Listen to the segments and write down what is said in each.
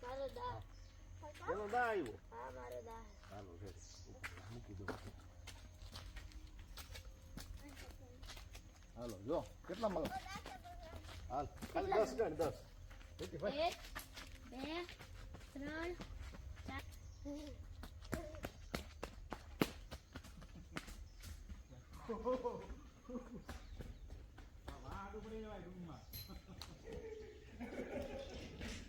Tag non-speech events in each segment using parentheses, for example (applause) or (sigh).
મારો દા એનો દા આવ્યો હા મારો દા ચાલો છે મૂકી દો હાલો જો. કેટલા મળો? હાલ ખાલી દસ ગણ દસ એક બે ત્રણ ચાર આવી (laughs) (laughs)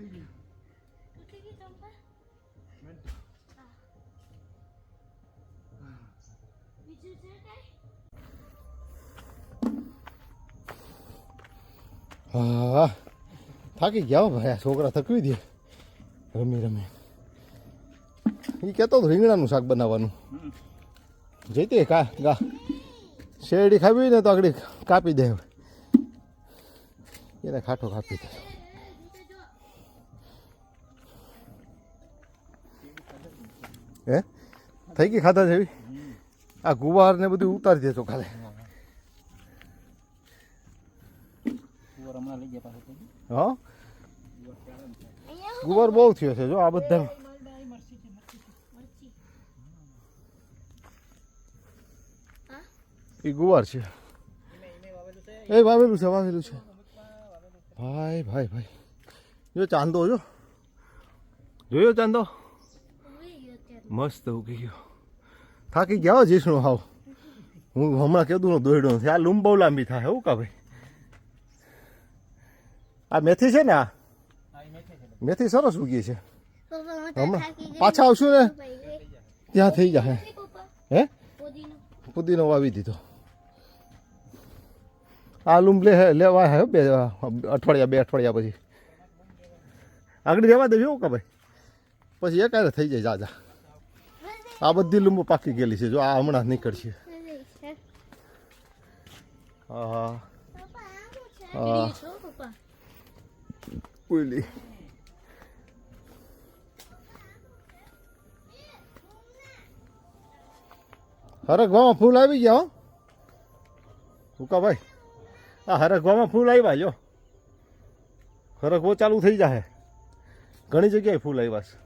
તૂટી ગઈ તૂટી ગઈ ચંપા મેન્ટ બીજું છે હા થાકી ગયા ભાઈ છોકરા થકવી દે રમી રમી એ કહેતો હતો રીંગણાનું શાક બનાવવાનું જઈતી કા ગા શેરડી ખાવી ને તો આગળ કાપી દે એને ખાટો કાપી દે હે? થઈ ગઈ ખાધા જેવી? આ ગુવાર ને બધું ઉતારી દેજો પાછો હા? ગુવાર બહુ થયો છે જો આ બધા એ ગુવાર છે. એ વાવેલું છે વાવેલું છે. ભાઈ ભાઈ ભાઈ. જો ચાંદો જો. જોયો ચાંદો? મસ્ત ઉગી ગયો. થાકી ગયા જીસણો હાવ. હું હમણાં કીધું નો દોડ્યો નથી. આ લૂમ બહુ લાંબી થાય એવું કા ભાઈ. આ મેથી છે ને આ? મેથી સરસ ઉગી છે. હમણાં પાછા આવશું ને? ત્યાં થઈ જાય હે. પુદીનો વાવી દીધો. આ લૂમ લે લેવા હે બે અઠવાડિયા બે અઠવાડિયા પછી. આગળ રહેવા દેજો કે ભાઈ. પછી એકારે થઈ જાય જાજા આ બધી લીંબુ પાકી ગયેલી છે. જો આ હમણાં નીકળશે. હા હા ઉલી હરગવામાં ફૂલ આવી ગયા હો. હુકા ભાઈ આ હરગવામાં ફૂલ આવ્યા જો. હરગવો ચાલુ થઈ જાય ઘણી જગ્યાએ ફૂલ આવ્યા છે.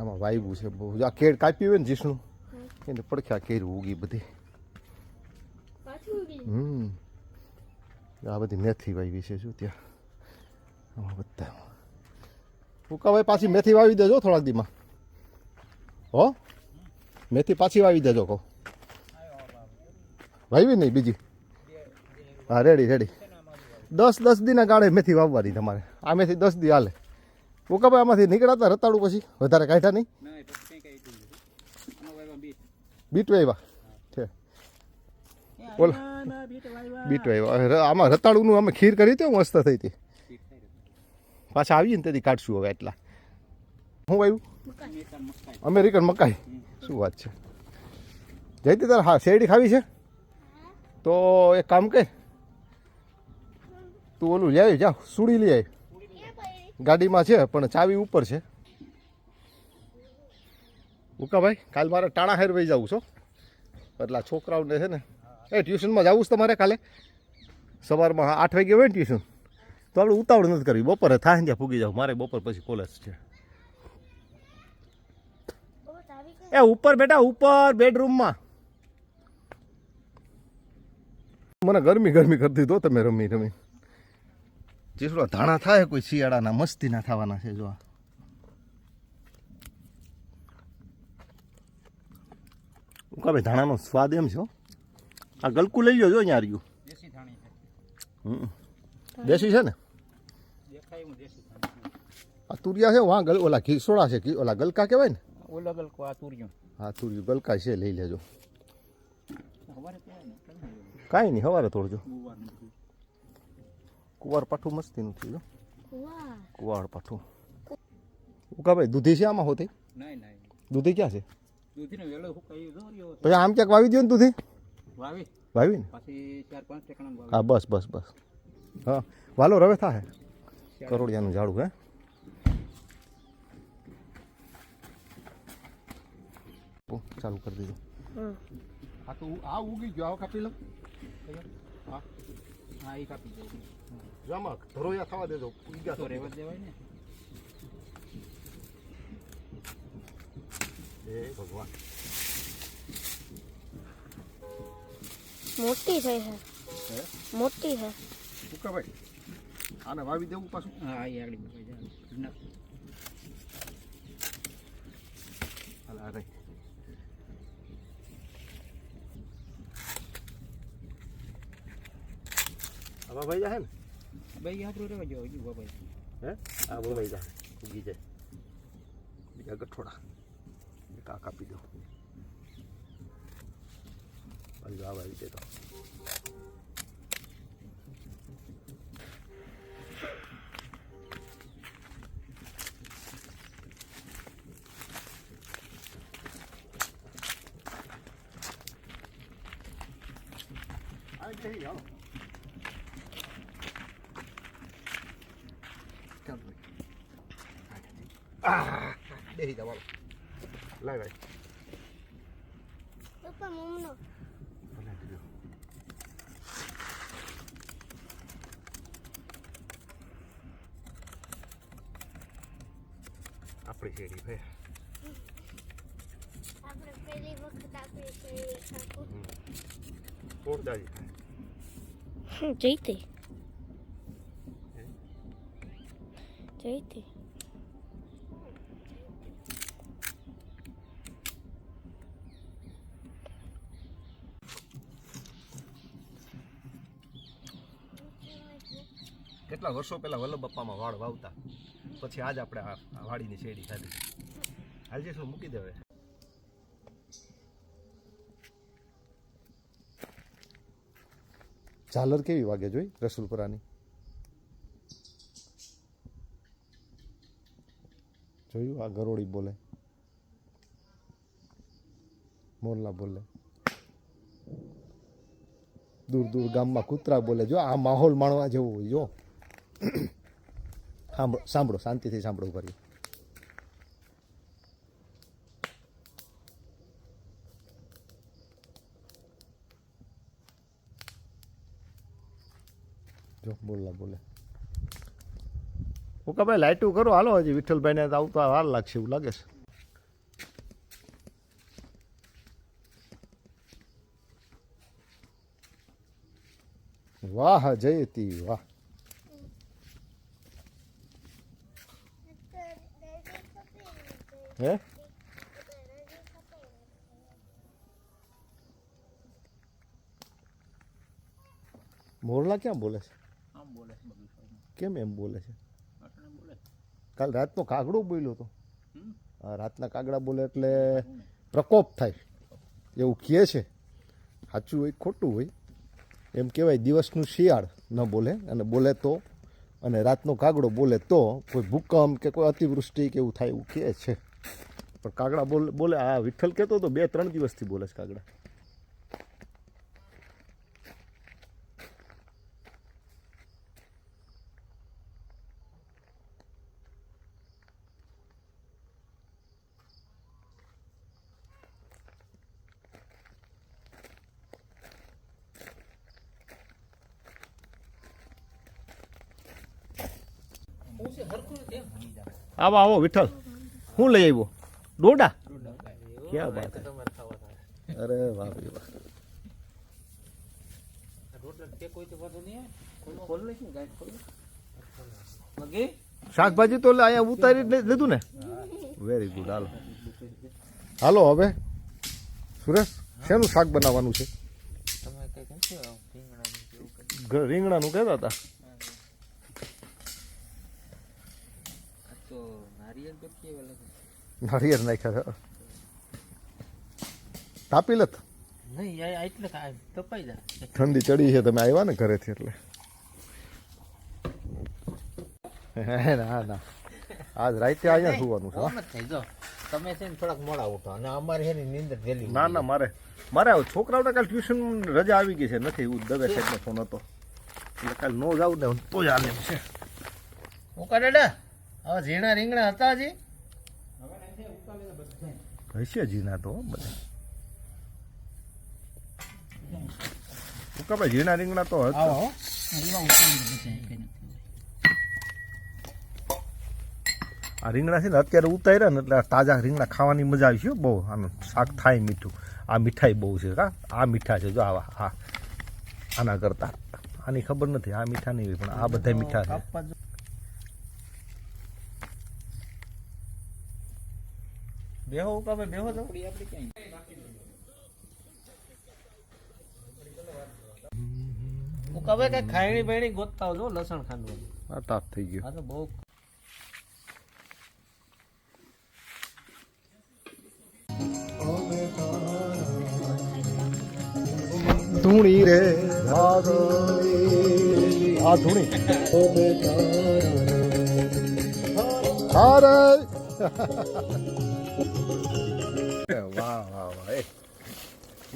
આમાં વાયવું છે બહુ. આ કેળ કાપી હોય ને જીસણું એને પડખ્યા કેર ઉગી બધી. હમ. આ બધી મેથી વાવી છે શું ત્યાં. આમાં બધા. ફૂકાભાઈ પાછી મેથી વાવી દેજો થોડાક દીમાં. હો? મેથી પાછી વાવી દેજો કહો. વાવી નહીં બીજી? હા રેડી રેડી દસ દસ દીના ગાળે મેથી વાવવાની તમારે. આ મેથી દસ દી હાલે. ફૂકાભાઈ આમાંથી નીકળાતા રતાડું પછી વધારે કાઢ્યા નહીં? બીટ વાવ્યા છે. બોલો. બીટ વાવ્યા આમાં રતાળુનું અમે ખીર કરી હતી મસ્ત થઈ હતી. પાછા આવીએ ને તેથી કાઢશું હવે એટલા. શું વાવ્યું અમેરિકન મકાઈ. શું વાત છે? જયતી તાર હા શેરડી ખાવી છે? તો એક કામ કે તું ઓલું લઈ આવી જા સુડી લઈ આવી. ગાડીમાં છે, પણ ચાવી ઉપર છે. ઉકાભાઈ, કાલ મારે ટાણા હેર વહી જવું છો એટલે છોકરાઓને છે ને, એ ટ્યુશનમાં જવું છે તમારે કાલે? સવારમાં આઠ વાગે હોય ને ટ્યુશન. તો આપણે ઉતાવળ નથી કરવી. બપોરે થાય ત્યાં ફૂગી જાવ. મારે બપોર પછી કોલેજ છે. એ ઉપર બેટા, ઉપર બેડરૂમમાં. મને ગરમી ગરમી કરતી તો તમે રમી રમી. જેટલા ધાણા થાય કોઈ શિયાળાના મસ્તીના થવાના છે જો આ. ઉકાભાઈ ધાણાનો સ્વાદ એમ છે હો. આ ગલકું લઈ લો જો અહીંયા રહ્યું દેશી છે હમ. દેશી છે ને આ તુરિયા છે વાં ગલ ઓલા ઘીસોડા છે ઘી- ઓલા ગલકા કહેવાય ને ઓલા ગલકો આ તુરિયું હા તુરિયું ગલકા છે લઈ લેજો? કાંઈ નહીં સવારે તોડજો બધું. કુવાર પાઠું મસ્તીનું થયું જો કુવાડ પાઠું ઉકાભાઈ દૂધી છે આમાં હોતી? દૂધી ક્યાં છે? પછી આમ ક્યાંક વાવી દો ને દૂધી? વાવી? વાવી ને પછી ચાર પાંચ ટેકણા વાવી. હા બસ બસ બસ. હા વાલો રવે થાય કરોડિયાનું ઝાડું હે? ચાલુ કરી દીધું. હા તો આ ઉગી ગયો આવો કાપી લો હા. હા એ કાપી દઉં જામાં ધરોયા થવા દેજો બીજા તો રહેવા દેવાય ને એ ભગવાન મોટી થઈ છે હે મોટી છે ઉકાભાઈ આને વાવી દેવું પાછું હા એ આગળ મુકાઈ જાય ના હાલ આ રહી હવે ભાઈ જાય ને ભાઈ આપણું રહેવા જાવ હજુ બાબા હે આ વવાઈ જાય ઉગી જાય બીજા ગઠોડા એક આ કાપી દો બાજુ આ આવી જાય તો આવી જઈ આવો ચાલો આ બેહી જાવ લાય ભાઈ. પપ્પા મમ્મનો. આપણી શેરી ભાઈ આપણે પહેલી વખત આપણે થાય જઈતે જઈતે કેટલા વર્ષો પહેલા વલ્લભ બાપામાં વાળ વાવતા? પછી આજ આપણે આ વાડીની શેરડી ખાધી. હાલ જે શું મૂકી દેવે ઝાલર કેવી વાગે જોઈ, રસુલપુરાની? જોયું? આ ગરોળી બોલે. મોરલા બોલે. દૂર દૂર ગામમાં કૂતરા બોલે. જો આ માહોલ માણવા જેવો હોય, જો. સાંભળો સાંભળો, શાંતિથી સાંભળો કરી જો, બોલલા, બોલે. હું ભાઈ લાઇટું કરો, હાલો, હજી વિઠ્ઠલભાઈને આવતા વાર લાગશે એવું લાગે છે. વાહ, જયતી, વાહ. હે? મોરલા ક્યાં બોલે છે? આમ બોલે છે કેમ એમ બોલે છે? કાલ રાતનો કાગડો બોલ્યો હતો રાતના કાગડા બોલે એટલે પ્રકોપ થાય. એવું કહે છે. સાચું હોય ખોટું હોય? એમ કહેવાય દિવસનું શિયાળ ન બોલે અને બોલે તો અને રાતનો કાગડો બોલે તો કોઈ ભૂકંપ કે કોઈ અતિવૃષ્ટિ કે એવું થાય એવું કહે છે. પણ કાગડા બોલ, બોલે, આ વિઠ્ઠલ કહેતો તો બે, ત્રણ દિવસથી બોલે છે કાગડા. હું આવો આવો, વિઠ્ઠલ. શું લઈ આવ્યો. ડોડા? ક્યાં વાત અરે વાહ ભાઈ વાહ. શાકભાજી તો અહીંયા ઉતારી લીધું ને? વેરી ગુડ હાલો. હાલો હવે. સુરેશ શેનું શાક બનાવવાનું છે? તમે કઈ કેમ છો રીંગણાનું કહેતા હતા. તો નારિયેળ તો કેવા નારિયેળ નાખ્યા છે. તાપી લત? ઠંડી ચડી છે તમે આવ્યા ને ઘરેથી એટલે. ના ના. આજ રાતે અહીંયા સુવાનું છે હા? તમે છે ને થોડાક મોડા ઉઠો. અને અમારે છે ને નીંદર વહેલી ના ના મારે મારે છોકરાઓને કાલ ટ્યુશન રજા આવી ગઈ છે. નથી એવું દવે એટલે ફોન હતો. એટલે કાલ નો જાવ ને તો જ આલે છે. હું કરે હવે ઝીણા રીંગણા હતા હજી? હશે ઝીણા તો બધા. ઉકા ભાઈ રીંગણા તો હતા. આ રીંગણા છે ને અત્યારે ઉતાર્યા ને એટલે તાજા રીંગણા ખાવાની મજા આવી છે બહુ આનું શાક થાય મીઠું. આ મીઠાઈ બહુ છે કા આ મીઠા છે જો આવા હા. આના કરતા. આની ખબર નથી આ મીઠા નહીં પણ આ બધા મીઠા છે. બેહો ઉકા ભાઈ બેહો તો. આપણે ક્યાં ઉકાવે કઈ બેણી ગોતતા હોજો લસણ ખાંડવાનું. આ તાપ થઈ ગયો. આ તો બહુ ધૂણી રે. આ ધૂણી. અરે વાહ વાહ વાહ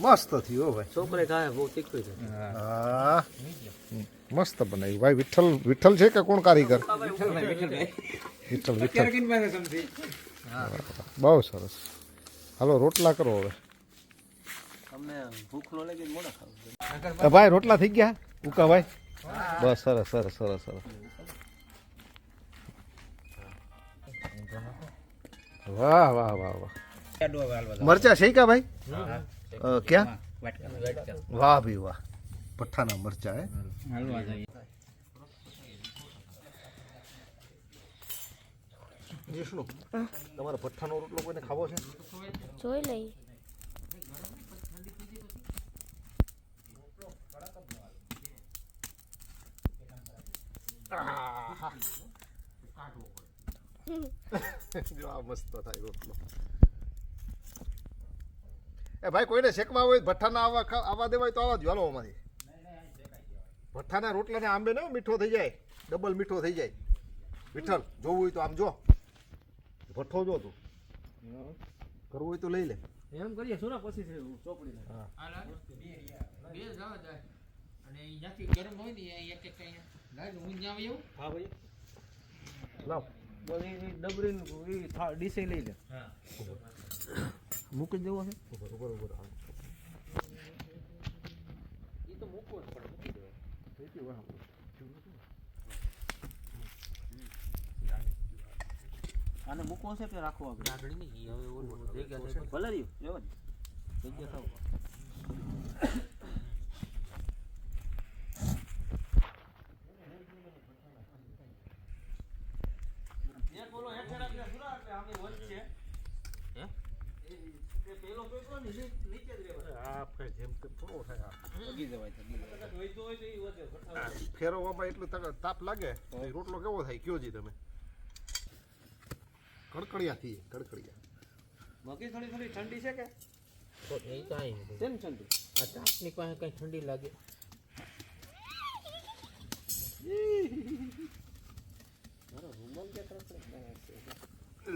મસ્ત થયું ભાઈ. છોકરે ખાય બહુ તીખું છે. હા. મસ્ત બનાવ્યું ભાઈ વિઠ્ઠલ વિઠ્ઠલ છે કે કોણ કારીગર? વિઠ્ઠલ વિઠ્ઠલ. બહુ સરસ. હાલો રોટલા કરો હવે. ભાઈ રોટલા થઈ ગયા? ઉકા ભાઈ? બસ સરસ સરસ સરસ સરસ. વાહ વાહ વાહ વાહ. મરચા છે કા ભાઈ? ક્યાં? વાહ ભાઈ વાહ. પઠ્ઠાના મરચા હે? જીષ્ણુ તમારે પઠ્ઠાનો રોટલો કોઈને ખાવો છે? જોઈ લઈ (laughs) આ મસ્ત થાય રોટલો. એ ભાઈ કોઈને શેકવા હોય ભઠ્ઠાના આવા ખા- આવા દેવાય તો આવા જ હાલો અમારી. ભઠ્ઠાના રોટલાને આંબે ને મીઠો થઈ જાય. ડબલ મીઠો થઈ જાય. વિઠ્ઠલ જોવું હોય તો આમ જો. ભઠ્ઠો જો તું. કરવું હોય તો લઈ લે. એમ કરીએ શું ના પછી ચોપડી બે જવા જાય અને અહીંયાથી ગરમ હોય ને એક એક અહીંયા લાગે હું ત્યાં આવી આવું હા ભાઈ. લાવ. બધી ડબરી ડીસે લઈ લે. મૂકી દેવો છે? ઉપર ઉપર ઉપર એ તો મૂકવો જ પડે મૂકી દેવાય તેથી વાહ. આને મૂકવો છે કે રાખવો આપણે આગળ નહીં હવે ઓલું થઈ ગયા છે. ભલે રહ્યું લેવા જ જગ્યા થાવ ફેરવવામાં એટલું તાપ લાગે રોટલો કેવો થાય કયો જી તમે? કડકડિયા થી કડકડિયા. મગી થોડી થોડી ઠંડી છે કે? તો એ કાંઈ નહીં. કેમ ઠંડી? આ તાપની પાસે કઈ ઠંડી લાગે. મારો રૂમાલ કે તરફ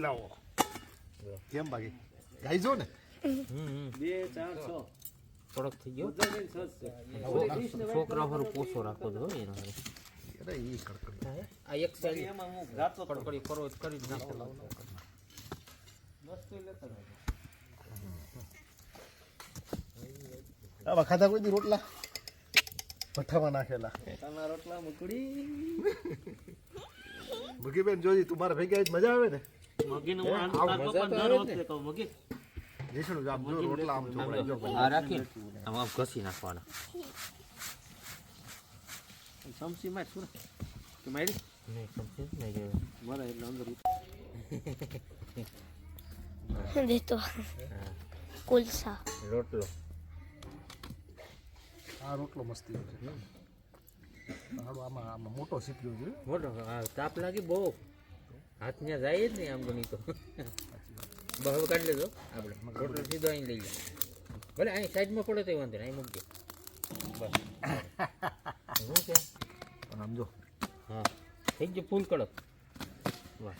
લાવો. કેમ બાકી? ગાઈજો ને? બે ચાર છ. થોડોક થઈ ગયો. છે. છોકરા પર પોસો રાખો જ હોય એના. અરે ઈ કડકડિયા આ એક સાઈડ એમાં હું જાતો કડકડી કરો કરી જ નાખો. વસ્તુ લેતા આવા ખાધા કોઈ દી રોટલા? ભઠ્ઠામાં નાખેલા. રોટલા મુકડી. ભગીબેન જોજી તું મારા ભેગા મજા આવે ને? મગીને મજા આવે ને. મગી. જીષ્ણુ આમ જો રોટલા આમ ચોપડાય જો આ રાખીને આમ આમ ઘસી નાખવાના. સમસી માં શું કે મારી? નહીં સમજે નહીં કે મારા એટલે અંદર દેતો કુલસા. રોટલો. આ રોટલો મસ્તી છે. આમાં આમાં મોટો સીપ્યો છે. મોટો? આ તાપ લાગી બહુ. હાથ ત્યાં જાય જ નહીં આમ ગણી તો. બહાર કાઢી લેજો. આપણે રોટલો સીધો અહીં લઈ જાય ભલે અહીં સાઈડમાં પડે તો વાંધો નહીં અહીં મૂકજો બસ. શું છે? સમજો હા. થઈ ગયો ફૂલ કડક. વાહ.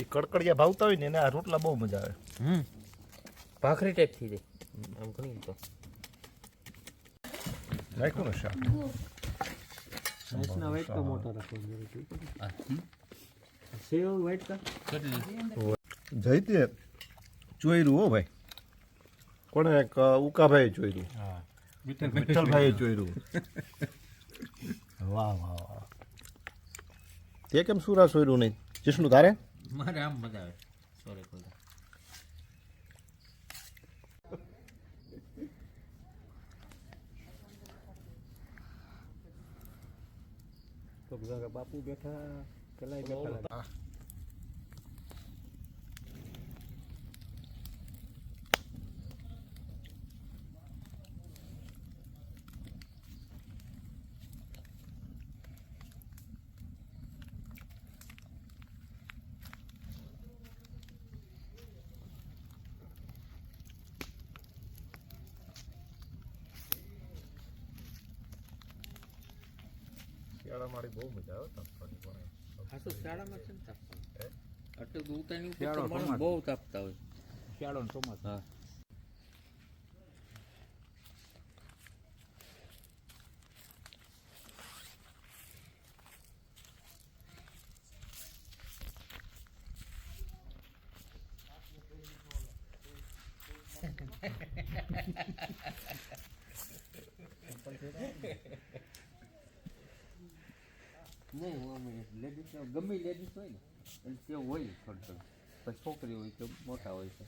એ કડકડિયા ભાવતા હોય ને એને આ રોટલા બહુ મજા આવે. હમ. ભાખરી ટાઈપ થઈ જાય આમ ઘણી તો. નાખ્યું ને શાક સાઈઝના વાઇટ કા મોટા રાખો સેવ વાઇટ કા જઈતે ચોયરું હો ભાઈ કોણે એક ઉકાભાઈ ચોયરું હા વિઠ્ઠલભાઈએ ચોયરું વાહ વાહ વાહ તે કેમ સુરા ચોયરું નહીં જિષ્ણુ તારે મારે આમ મજા આવે સોરે કોઈ તો બાપુ બેઠા પેલા બેઠા શિયાળામાં બહુ મજા આવે તાપવાની પણ આ તો શાળામાં છે ને તાપવાનું એટલે શિયાળો. બહુ તાપતા હોય. શિયાળો ચોમાસા. ચોમાસું લેડીઝ હોય ને એટલે તે હોય થોડું પછી છોકરી હોય કે મોટા હોય છે